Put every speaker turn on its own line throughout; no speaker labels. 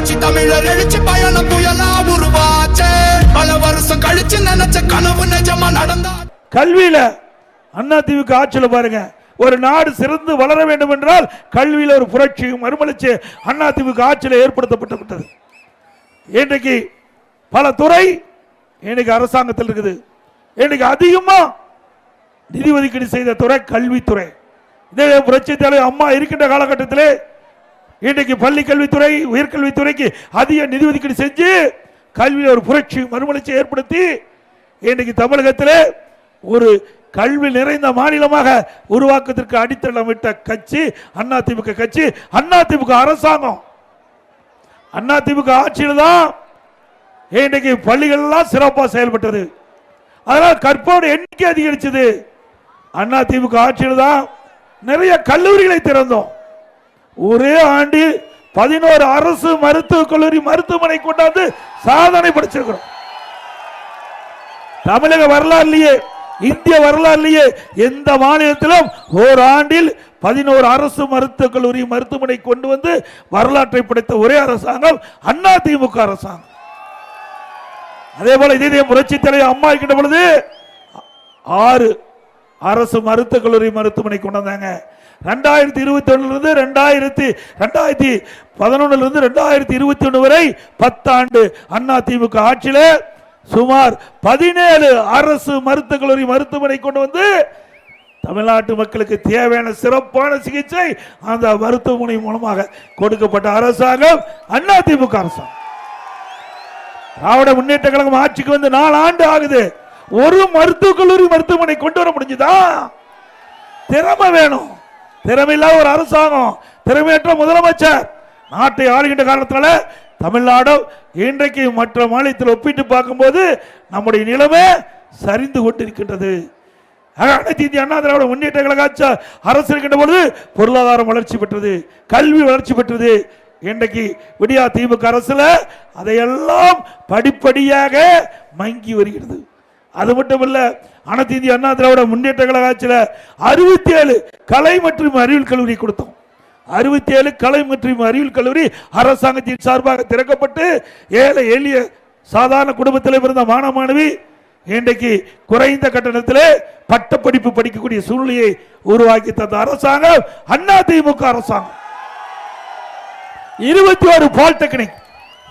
புரட்சி தமிழர் எழுச்சி பயணம் புயலா உருவாச்சே. பல வருஷம் கழிச்சு நினைச்ச கனவு நிஜமா நடந்தா
கல்வியில அண்ணா திமுக ஆட்சியில் பாருங்க. ஒரு நாடு சிறந்து வளர வேண்டும் என்றால் கல்வியில் ஒரு புரட்சியும் மறுமலர்ச்சி அண்ணா திமுக ஆட்சியில் ஏற்படுத்தப்பட்டு இன்றைக்கு பல துறை இன்னைக்கு அரசாங்கத்தில் இருக்குது. இன்னைக்கு அதிகமாக நிதி ஒதுக்கீடு செய்த துறை கல்வித்துறை. இதே புரட்சி தலைவர் அம்மா இருக்கின்ற காலகட்டத்திலே இன்றைக்கு பள்ளி கல்வித்துறை உயர்கல்வித்துறைக்கு அதிக நிதி ஒதுக்கீடு செஞ்சு கல்வியில் ஒரு புரட்சி மறுமலர்ச்சி ஏற்படுத்தி இன்றைக்கு தமிழகத்தில் ஒரு கல்வி நிறைந்த மாநிலமாக உருவாக்கத்திற்கு அடித்தளமிட்ட கட்சி அதிமுக கட்சி அதிமுக அரசாங்கம். அதிமுக ஆட்சியில் தான் இன்றைக்கு பள்ளிகள்லாம் சிறப்பாக செயல்பட்டது. அதனால் கற்போட எண்ணிக்கை அதிகரிச்சது. அதிமுக ஆட்சியில் தான் நிறைய கல்லூரிகளை திறந்தோம். ஒரே ஆண்டில் பதினோரு அரசு மருத்துவக் கல்லூரி மருத்துவமனை கொண்டாந்து சாதனை படைச்சிருக்கிறோம். தமிழக வரலாறுலயே இந்திய வரலாறுலயே எந்த மாநிலத்திலும் ஓர் ஆண்டில் பதினோரு அரசு மருத்துவக் கல்லூரி மருத்துவமனை கொண்டு வந்து வரலாற்றை படைத்த ஒரே அரசாங்கம் அண்ணா திமுக அரசாங்கம். அதே போல இதே புரட்சி தலைவர் அம்மா இருக்கின்ற பொழுது ஆறு அரசு மருத்துவக் கல்லூரி மருத்துவமனை கொண்டு வந்தாங்க ரெண்டாயிரத்தி இருபத்தி ஒண்ணுல ரெண்டாயிரத்தி ரெண்டாயிரத்தி பதினொன்னுலேருந்து ரெண்டாயிரத்தி இருபத்தி ஒன்று வரை பத்தாண்டு அண்ணா திமுக ஆட்சியில் சுமார் பதினேழு அரசு மருத்துவக் கல்லூரி மருத்துவமனை கொண்டு வந்து தமிழ்நாட்டு மக்களுக்கு தேவையான சிறப்பான சிகிச்சை அந்த மருத்துவமனை மூலமாக கொடுக்கப்பட்ட அரசாங்கம் அண்ணா திமுக அரசாங்கம். திராவிட முன்னேற்ற கழகம் ஆட்சிக்கு வந்து நாலு ஆண்டு ஆகுது. ஒரு மருத்துவக் கல்லூரி மருத்துவமனை கொண்டு வர முடிஞ்சுதா? திறமை வேணும். திறமையில்லாத ஒரு அரசாங்கம் திறமையற்ற முதலமைச்சர். நாட்டை ஆளுகின்ற காரணத்தினால தமிழ்நாடு இன்றைக்கு மற்ற மாநிலத்தில் ஒப்பிட்டு பார்க்கும்போது நம்முடைய நிலைமை சரிந்து கொண்டிருக்கின்றது. அனைத்து இந்திய அண்ணா திராவிட முன்னேற்ற கழக அரசு இருக்கின்ற பொழுது பொருளாதாரம் வளர்ச்சி பெற்றது கல்வி வளர்ச்சி பெற்றது. இன்றைக்கு விடியா திமுக அரசுல அதையெல்லாம் படிப்படியாக மங்கி வருகிறது. அது மட்டும் இல்ல அனைத்து இந்திய அண்ணா திராவிட முன்னேற்ற கழக ஆட்சியில் அறுபத்தி ஏழு கலை மற்றும் அறிவியல் கல்லூரி கொடுத்தோம். அறுபத்தி ஏழு கலை மற்றும் அறிவியல் கல்லூரி அரசாங்கத்தின் சார்பாக திறக்கப்பட்டு ஏழை எளிய சாதாரண குடும்பத்தில் பிறந்த மாணவ மாணவி இன்றைக்கு குறைந்த கட்டணத்தில் பட்டப்படிப்பு படிக்கக்கூடிய சூழ்நிலையை உருவாக்கி தந்த அரசாங்கம் அண்ணா திமுக அரசாங்கம். இருபத்தி ஒரு பாலிடெக்னிக்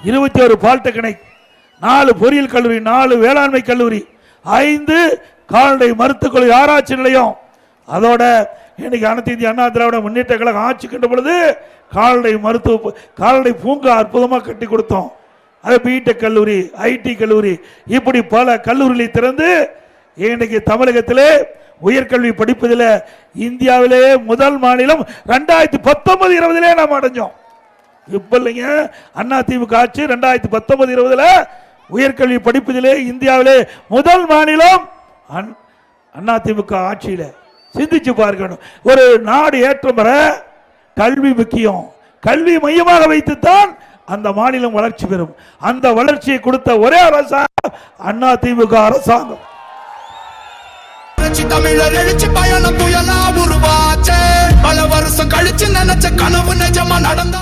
இருபத்தி ஒரு பாலிடெக்னிக் நாலு பொறியியல் கல்லூரி நாலு வேளாண்மை கல்லூரி ஐந்து கால்நடை மருத்துவக் ஆராய்ச்சி நிலையம். அதோட இன்னைக்கு அனைத்து இந்திய அண்ணா திராவிட முன்னேற்ற கழகம் ஆட்சி பொழுது கால்நடை மருத்துவ கால்நடை பூங்கா அற்புதமாக கட்டி கொடுத்தோம். அது பிடெக் கல்லூரி ஐடி கல்லூரி இப்படி பல கல்லூரிகளை திறந்து இன்னைக்கு தமிழகத்திலே உயர்கல்வி படிப்பதில் இந்தியாவிலேயே முதல் மாநிலம் ரெண்டாயிரத்தி பத்தொன்பது இருபதுலேயே நாம் அடைஞ்சோம். இப்போ இல்லைங்க அண்ணா ஆட்சி ரெண்டாயிரத்தி பத்தொன்பது இருபதில் உயர்கல்வி படிப்பதிலே இந்தியாவிலே முதல் மாநிலம் அண்ணா திமுக ஆட்சியில். சிந்திச்சு பார்க்கணும். ஒரு நாடு ஏற்றம் பெற கல்வி முக்கியம். கல்வி மையமாக வைத்துத்தான் அந்த மாநிலம் வளர்ச்சி பெறும். அந்த வளர்ச்சியை கொடுத்த ஒரே அரசாங்கம் அண்ணா திமுக அரசாங்கம்
தமிழர் எழுச்சி பயணம் புயலா உருவாச்சே. பல வருஷம் கழிச்சு நினைச்ச கனவு நிஜமா நடந்தா